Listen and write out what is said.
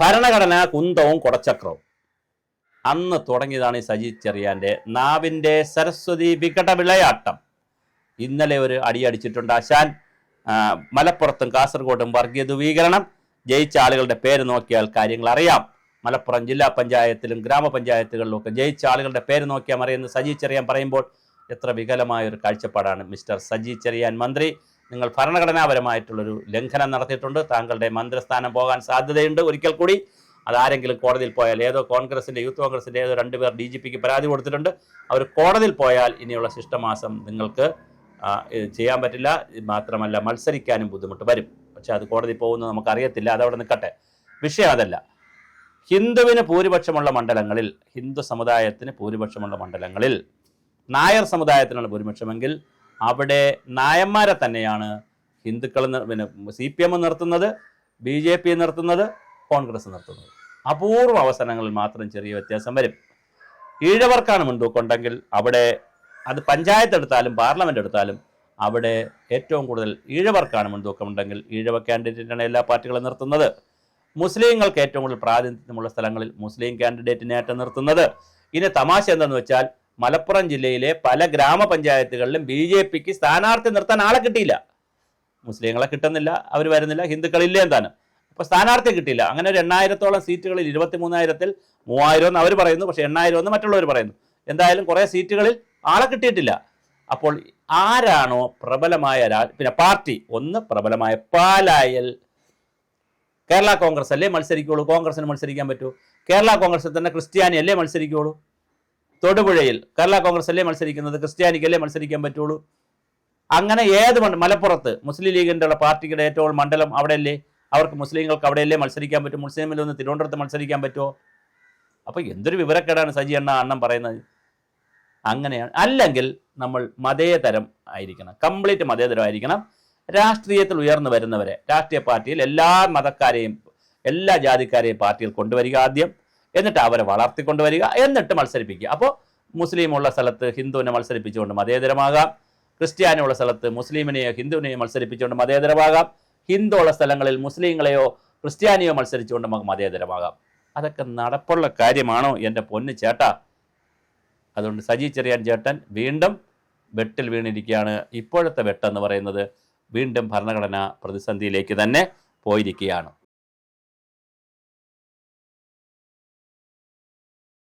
ഭരണഘടന കുന്തവും കുടച്ചക്രവും. അന്ന് തുടങ്ങിയതാണ് ഈ സജി ചെറിയാന്റെ നാവിന്റെ സരസ്വതി വികട വിളയാട്ടം. ഇന്നലെ ഒരു അടിയടിച്ചിട്ടുണ്ട് ആശാൻ. മലപ്പുറത്തും കാസർഗോഡും വർഗീയ ധ്രുവീകരണം. ജയിച്ച ആളുകളുടെ പേര് നോക്കിയാൽ കാര്യങ്ങൾ അറിയാം. മലപ്പുറം ജില്ലാ പഞ്ചായത്തിലും ഗ്രാമപഞ്ചായത്തുകളിലും ഒക്കെ ജയിച്ച ആളുകളുടെ പേര് നോക്കിയാൽ അറിയുന്ന സജി ചെറിയാൻ പറയുമ്പോൾ എത്ര വികലമായ ഒരു കാഴ്ചപ്പാടാണ് മിസ്റ്റർ സജി ചെറിയാൻ മന്ത്രി. നിങ്ങൾ ഭരണഘടനാപരമായിട്ടുള്ളൊരു ലംഘനം നടത്തിയിട്ടുണ്ട്. താങ്കളുടെ മന്ത്രിസ്ഥാനം പോകാൻ സാധ്യതയുണ്ട് ഒരിക്കൽ കൂടി. അതാരെങ്കിലും കോടതിയിൽ പോയാൽ ഏതോ കോൺഗ്രസിന്റെ യൂത്ത് കോൺഗ്രസിന്റെ ഏതോ രണ്ടുപേർ ഡി ജി പിക്ക് പരാതി കൊടുത്തിട്ടുണ്ട്. അവർ കോടതിയിൽ പോയാൽ ഇനിയുള്ള ശിഷ്ടമാസം നിങ്ങൾക്ക് ചെയ്യാൻ പറ്റില്ല. മാത്രമല്ല മത്സരിക്കാനും ബുദ്ധിമുട്ട് വരും. പക്ഷെ അത് കോടതി പോകുന്നത് നമുക്കറിയത്തില്ല. അതവിടെ നിൽക്കട്ടെ. വിഷയം അതല്ല. ഹിന്ദുവിന് ഭൂരിപക്ഷമുള്ള മണ്ഡലങ്ങളിൽ ഹിന്ദു സമുദായത്തിന് ഭൂരിപക്ഷമുള്ള മണ്ഡലങ്ങളിൽ നായർ സമുദായത്തിനുള്ള ഭൂരിപക്ഷമെങ്കിൽ അവിടെ നായന്മാരെ തന്നെയാണ് ഹിന്ദുക്കൾ പിന്നെ സി പി എം നിർത്തുന്നത് ബി ജെ പി നിർത്തുന്നത് കോൺഗ്രസ് നിർത്തുന്നത്. അപൂർവ അവസരങ്ങളിൽ മാത്രം ചെറിയ വ്യത്യാസം വരും. ഈഴവർക്കാണ് മുൻതൂക്കമുണ്ടെങ്കിൽ അവിടെ അത് പഞ്ചായത്ത് എടുത്താലും പാർലമെന്റ് എടുത്താലും അവിടെ ഏറ്റവും കൂടുതൽ ഈഴവർക്കാണ് മുൻതൂക്കമുണ്ടെങ്കിൽ ഈഴവ കാൻഡിഡേറ്റിനാണ് എല്ലാ പാർട്ടികളും നിർത്തുന്നത്. മുസ്ലിങ്ങൾക്ക് ഏറ്റവും കൂടുതൽ പ്രാതിനിധ്യമുള്ള സ്ഥലങ്ങളിൽ മുസ്ലിം കാൻഡിഡേറ്റിനായിട്ട് നിർത്തുന്നത്. ഇനി തമാശ എന്താണെന്ന് വെച്ചാൽ മലപ്പുറം ജില്ലയിലെ പല ഗ്രാമപഞ്ചായത്തുകളിലും ബി ജെ പിക്ക് സ്ഥാനാർത്ഥി നിർത്താൻ ആളെ കിട്ടിയില്ല. മുസ്ലിങ്ങളെ കിട്ടുന്നില്ല അവർ വരുന്നില്ല ഹിന്ദുക്കളില്ല എന്താണ്? അപ്പോൾ സ്ഥാനാർത്ഥി കിട്ടിയില്ല. അങ്ങനെ ഒരു എണ്ണായിരത്തോളം സീറ്റുകളിൽ ഇരുപത്തി മൂന്നായിരത്തിൽ മൂവായിരം എന്ന് അവർ പറയുന്നു പക്ഷേ എണ്ണായിരം എന്ന് മറ്റുള്ളവർ പറയുന്നു. എന്തായാലും കുറേ സീറ്റുകളിൽ ആളെ കിട്ടിയിട്ടില്ല. അപ്പോൾ ആരാണോ പ്രബലമായ പിന്നെ പാർട്ടി ഒന്ന് പ്രബലമായ പാലായൽ. കേരള കോൺഗ്രസ് അല്ലേ മത്സരിക്കുള്ളൂ? കോൺഗ്രസിന് മത്സരിക്കാൻ പറ്റൂ. കേരള കോൺഗ്രസിൽ തന്നെ ക്രിസ്ത്യാനി അല്ലേ മത്സരിക്കുള്ളൂ? തൊടുപുഴയിൽ കേരള കോൺഗ്രസ് അല്ലേ മത്സരിക്കുന്നത്? ക്രിസ്ത്യാനിക്കല്ലേ മത്സരിക്കാൻ പറ്റുള്ളൂ? അങ്ങനെ ഏത് മലപ്പുറത്ത് മുസ്ലിം ലീഗിന്റെ ഉള്ള പാർട്ടിയുടെ ഏറ്റവും മണ്ഡലം അവിടെയല്ലേ? അവർക്ക് മുസ്ലിങ്ങൾക്ക് അവിടെയല്ലേ മത്സരിക്കാൻ പറ്റും? മുസ്ലിമിൽ നിന്ന് തിരുവനന്തപുരത്ത് മത്സരിക്കാൻ പറ്റുമോ അപ്പോൾ എന്തൊരു വിവരക്കേടാണ് സജി അണ്ണം പറയുന്നത്? അങ്ങനെയാണ് അല്ലെങ്കിൽ നമ്മൾ മതേതരം ആയിരിക്കണം. കംപ്ലീറ്റ് മതേതരം ആയിരിക്കണം. രാഷ്ട്രീയത്തിൽ ഉയർന്നു വരുന്നവരെ രാഷ്ട്രീയ പാർട്ടിയിൽ എല്ലാ മതക്കാരെയും എല്ലാ ജാതിക്കാരെയും പാർട്ടിയിൽ കൊണ്ടുവരിക ആദ്യം. എന്നിട്ട് അവരെ വളർത്തിക്കൊണ്ടുവരിക എന്നിട്ട് മത്സരിപ്പിക്കുക. അപ്പോൾ മുസ്ലിമുള്ള സ്ഥലത്ത് ഹിന്ദുവിനെ മത്സരിപ്പിച്ചുകൊണ്ട് മതേതരമാകാം ക്രിസ്ത്യാനിയുള്ള സ്ഥലത്ത് മുസ്ലിമിനെയോ ഹിന്ദുവിനെയോ മത്സരിപ്പിച്ചുകൊണ്ട് മതേതരമാകാം ഹിന്ദു ഉള്ള സ്ഥലങ്ങളിൽ മുസ്ലിങ്ങളെയോ ക്രിസ്ത്യാനിയോ മത്സരിച്ചുകൊണ്ട് നമുക്ക് മതേതരമാകാം അതൊക്കെ നടപ്പുള്ള കാര്യമാണോ എന്റെ പൊന്ന് ചേട്ടാ? അതുകൊണ്ട് സജി ചെറിയാൻ ചേട്ടൻ വീണ്ടും വെട്ടിൽ വീണിരിക്കുകയാണ്. ഇപ്പോഴത്തെ വെട്ടെന്ന് പറയുന്നത് വീണ്ടും ഭരണഘടനാ പ്രതിസന്ധിയിലേക്ക് തന്നെ പോയിരിക്കുകയാണ്.